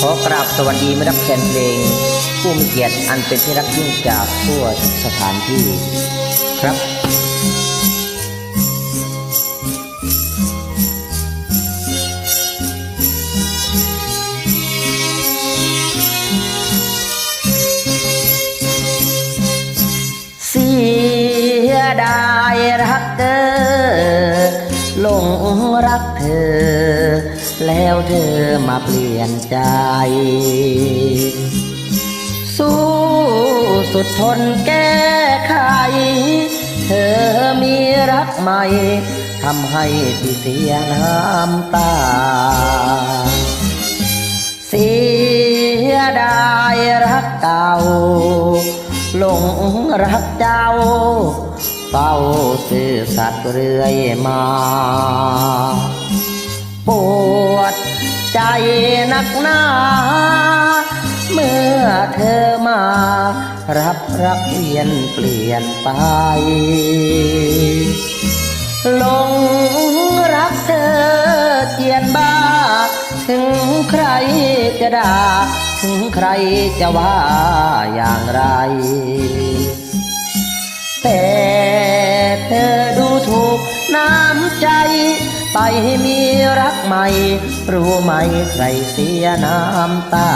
ขอกราบสวัสดีมิรักแฟนเพลง ผู้มีเกียรติอันเป็นที่รักยิ่งจากทั่วทุกสถานที่ครับเสียดายรักเธอ หลงรักเธอ แล้วเธอมาเปลี่ยนใจ สู้สุดทนแก้ไข เธอมีรักใหม่ทำให้พี่เสียน้ำตา เสียดายรักเก่าหลงรักเจ้า เฝ้าซื่อสัตย์เรื่อยมา ปวดใจนักหนา เมื่อเธอมา รับรักเวียนเปลี่ยนไปหลงรักเธอเจียนบ้า ถึงใครจะด่า ถึงใครจะว่าอย่างไร แต่เธอดูถูกน้ำใจ ไปให้มีรักใหม่ รู้ไหมใครเสียน้ำตา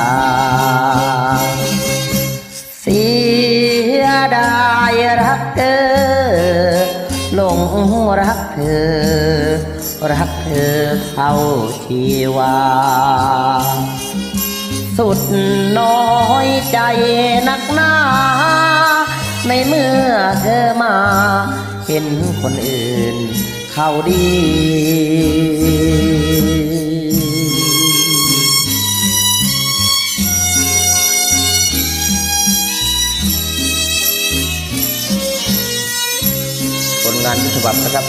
เสียดายรักเธอหลงรักเธอ รักเธอเท่าชีวา สุดน้อยใจนักหนา ในเมื่อเธอมา เห็นคนอื่นเขาดีผลงานฉบับนะครับ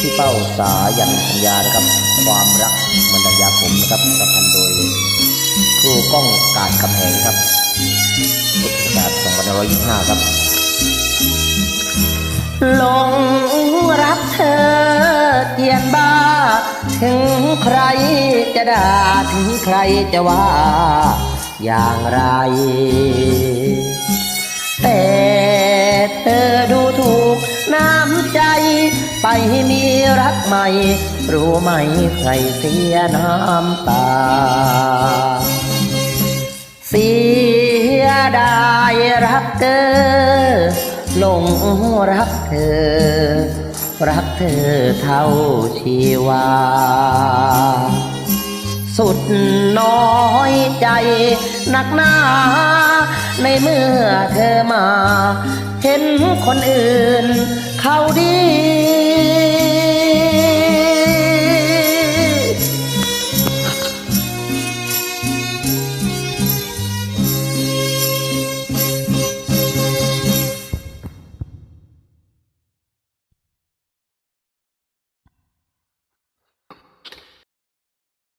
ที่เป้าสายันสัญญานะครับ ความรักมันดังยาผมนะครับประพันธ์โดย ครูก้องการกำแหงครับพุทธศักราช2525 ครับ หลงรักเธอเจียนบ้า ถึงใครจะด่าถึงใครจะว่าอย่างไร แต่เธอดูถูกน้ำใจ ไปมีรักใหม่ รู้ไหมใครเสียน้ำตา เสียดายรักเธอ หลงรักเธอ รักเธอเท่าชีวา สุดน้อยใจนักหนา ในเมื่อเธอมา เห็นคนอื่นเขาดี